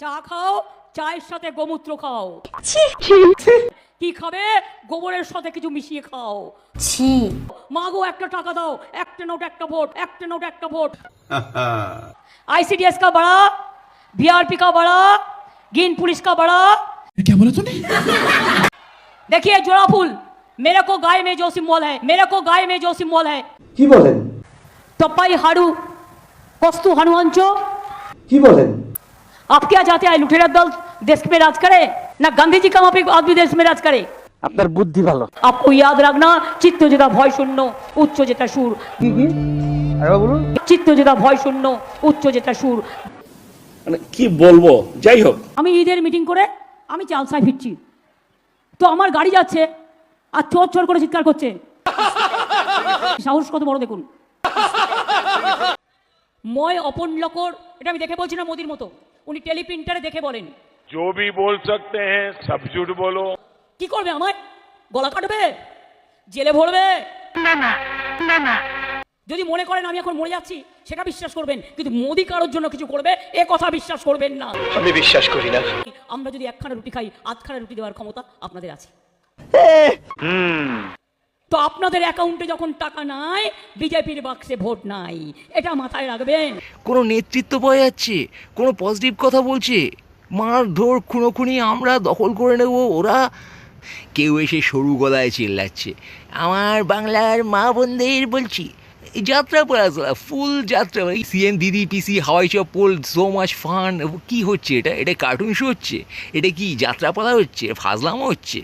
চা খাও চায়ের সাথে গোমূত্র খাও কি খাবে গোবরের সাথে কিছু মিশিয়ে খাও ছি মা গো একটা টাকা দাও একটা নোট একটা ভোট একটা নোট একটা ভোট आईसीडीएस का बड़ा बीआरपी का बड़ा ग्रीन पुलिस का बड़ा क्या बोला तूने देखिए जोड़ा फूल मेरे को गाय में जो सिंबल है मेरे को गाय में जो सिंबल है কি বলেন तप्पाई हाड़ू कस्तु हनुवंश কি বলেন आप क्या चाहते हैं लुटेरा दल देश में राज करे ना गांधी जी का वहाँ पे आदमी देश में राज करे আপনার বুদ্ধি ভালো आपको याद रखना चित्त जेता भय शून्य उच्च जेता সুর কি কি আরে বলুন চিত্ত যেটা ভয় শূন্য উচ্চ যেটা সুর মানে কি বলবো যাই হোক আমি ঈদের মিটিং করে আমি চালসায় ফিরছি তো আমার গাড়ি যাচ্ছে আর চোর চোর করে চিৎকার করছে সাহস কত বড় দেখুন ময় অপন লকর এটা আমি দেখে বলছি না মোদির মতো উনি টেলিপ্রিন্টারে দেখে বলেন जो भी बोल सकते हैं सब झूठ बोलो কি করবে আমায় গলা কাটবে জেলে ভরবে যদি মনে করেন আমি এখন মরে যাচ্ছি সেটা বিশ্বাস করবেন কিন্তু মোদি কারোর জন্য কিছু করবে এ কথা বিশ্বাস করবেন না আমি বিশ্বাস করি না আমরা যদি একখানা রুটি খাই আধখানা রুটি দেওয়ার ক্ষমতা আপনাদের আছে তো আপনাদের অ্যাকাউন্টে যখন টাকা নাই, বিজেপির বাক্সে ভোট নাই। এটা মাথায় রাখবেন। কোনো নেতৃত্ব পাওয়া যাচ্ছে? কোনো পজিটিভ কথা বলছে? মারধর, খুনোখুনি আমরা দখল করে নেব ওরা? কেউ এসে সরু গলায় চিল্লাচ্ছে। আমার বাংলার মা বোনদের বলছি, যাত্রা পড়া ফুল যাত্রা। সিএম দিদি পিসি হাওয়াই চপ্পল সো মাচ ফান কি হচ্ছে এটা? এটা কার্টুন শো হচ্ছে? এটা কি যাত্রা পালা হচ্ছে? ফাজলামো হচ্ছে?